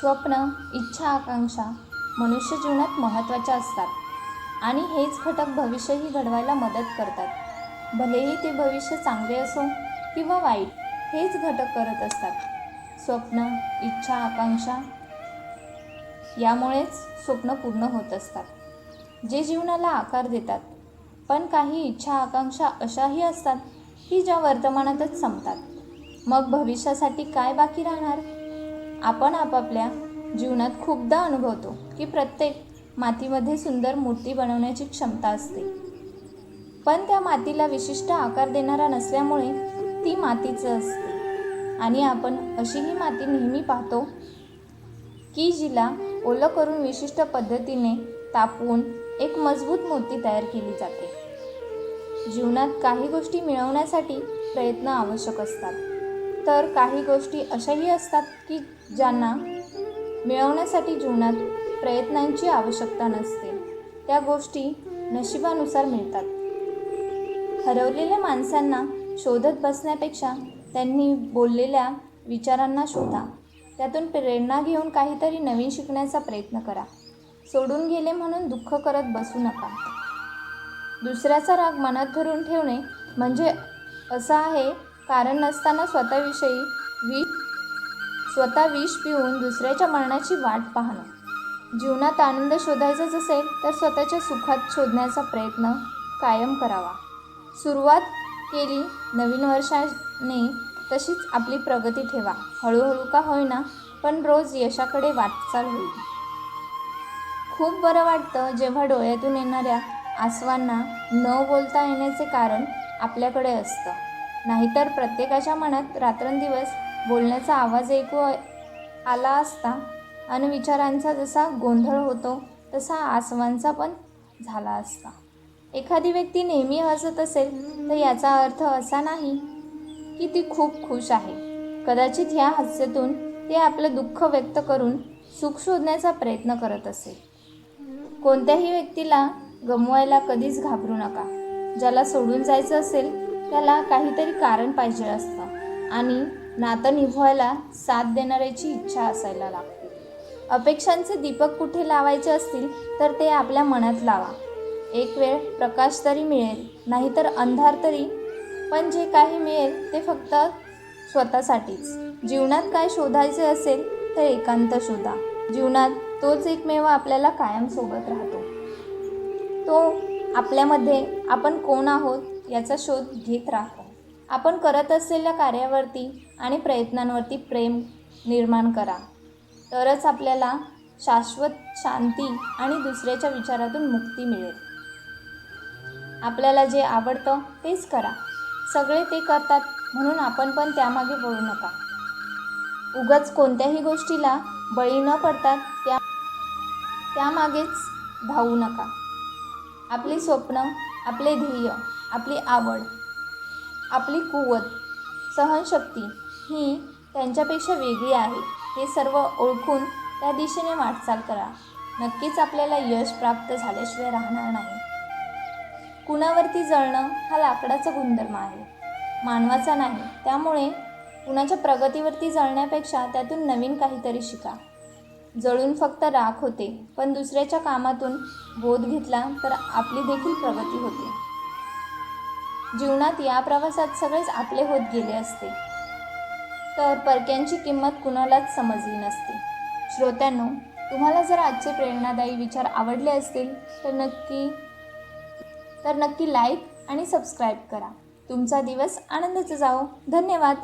स्वप्न इच्छा आकांक्षा मनुष्य जीवनात महत्त्वाच्या असतात. आणि हेच घटक भविष्यही घडवायला मदत करतात. भलेही ते भविष्य चांगले असो किंवा वाईट हेच घटक करत असतात. स्वप्न इच्छा आकांक्षा यामुळेच स्वप्न पूर्ण होत असतात. जे जीवनाला आकार देतात. पण काही इच्छा आकांक्षा अशाही असतात की ज्या वर्तमानातच संपतात. मग भविष्यासाठी काय बाकी राहणार? आपण आपापल्या जीवनात खूपदा अनुभवतो की प्रत्येक मातीमध्ये सुंदर मूर्ती बनवण्याची क्षमता असते. पण त्या मातीला विशिष्ट आकार देणारा नसल्यामुळे ती मातीचं असते. आणि आपण अशीही माती नेहमी पाहतो की जिला ओलं करून विशिष्ट पद्धतीने तापवून एक मजबूत मूर्ती तयार केली जाते. जीवनात काही गोष्टी मिळवण्यासाठी प्रयत्न आवश्यक असतात. तर काही गोष्टी अशाही असतात की ज्यांना मिळवण्यासाठी जीवनात प्रयत्नांची आवश्यकता नसते. त्या गोष्टी नशिबानुसार मिळतात. हरवलेल्या माणसांना शोधत बसण्यापेक्षा त्यांनी बोललेल्या विचारांना शोधा. त्यातून प्रेरणा घेऊन काहीतरी नवीन शिकण्याचा प्रयत्न करा. सोडून गेले म्हणून दुःख करत बसू नका. दुसऱ्याचा राग मनात धरून ठेवणे म्हणजे असं आहे कारण नसताना स्वतःविषयी वि स्वतः विष पिऊन दुसऱ्याच्या मरणाची वाट पाहणं. जीवनात आनंद शोधायचाच असेल तर स्वतःच्या सुखात शोधण्याचा प्रयत्न कायम करावा. सुरुवात केली नवीन वर्षाने तशीच आपली प्रगती ठेवा. हळूहळू का होईना पण रोज यशाकडे वाटचाल होईल. खूप बरं वाटतं जेव्हा डोळ्यातून येणाऱ्या आसवांना न बोलता येण्याचे कारण आपल्याकडे असतं. नाहीतर प्रत्येकाच्या मनात रात्रंदिवस बोलण्याचा आवाज ऐकू आला असता आणि विचारांचा जसा गोंधळ होतो तसा आसवांचा पण झाला असता. एखादी व्यक्ती नेहमी हसत असेल तर याचा अर्थ असा नाही की ती खूप खुश आहे. कदाचित ह्या हास्यातून ते आपलं दुःख व्यक्त करून सुख शोधण्याचा प्रयत्न करत असेल. कोणत्याही व्यक्तीला गमवायला कधीच घाबरू नका. ज्याला सोडून जायचं असेल त्याला काहीतरी कारण पाहिजे असतं आणि नातं निभवायला साथ देणाऱ्याची इच्छा असायला लागते. अपेक्षांचे दीपक कुठे लावायचे असतील तर ते आपल्या मनात लावा. एक वेळ प्रकाश तरी मिळेल नाहीतर अंधार तरी. पण जे काही मिळेल ते फक्त स्वतःसाठीच. जीवनात काय शोधायचे असेल तर एकांत शोधा. जीवनात तोच एकमेव आपल्याला कायम सोबत राहतो. तो आपल्यामध्ये आपण कोण आहोत याचा शोध घेत राहतो आपण करत असलेल्या कार्यावरती आणि प्रयत्नांवरती प्रेम निर्माण करा. तरच आपल्याला शाश्वत शांती आणि दुसऱ्याच्या विचारातून मुक्ती मिळेल. आपल्याला जे आवडतं तेच करा. सगळे ते करतात म्हणून आपण पण त्यामागे वळू नका. उगाच कोणत्याही गोष्टीला बळी न पडतात त्या त्यामागेच धावू नका. आपली स्वप्न आपले ध्येय आपली आवड आपली कुवत सहनशक्ती ही त्यांच्यापेक्षा वेगळी आहे. हे सर्व ओळखून त्या दिशेने वाटचाल करा. नक्कीच आपल्याला यश प्राप्त झाल्याशिवाय राहणार नाही. कुणावरती जळणं हा लाकडाचा गुणधर्म आहे. मानवाचा नाही. त्यामुळे कुणाच्या प्रगतीवरती जळण्यापेक्षा त्यातून नवीन काहीतरी शिका. जळून फक्त राख होते. पण दुसऱ्याच्या कामातून बोध घेतला तर आपली देखील प्रगती होते. जीवनात या प्रवासात सगळेच आपले होत गेले असते. तर परक्यांची किंमत कुणालाच समजली नसते. श्रोत्यांनो तुम्हाला जर आजचे प्रेरणादायी विचार आवडले असतील तर नक्की तर नक्की लाईक आणि सबस्क्राईब करा. तुमचा दिवस आनंदाचा जाओ धन्यवाद.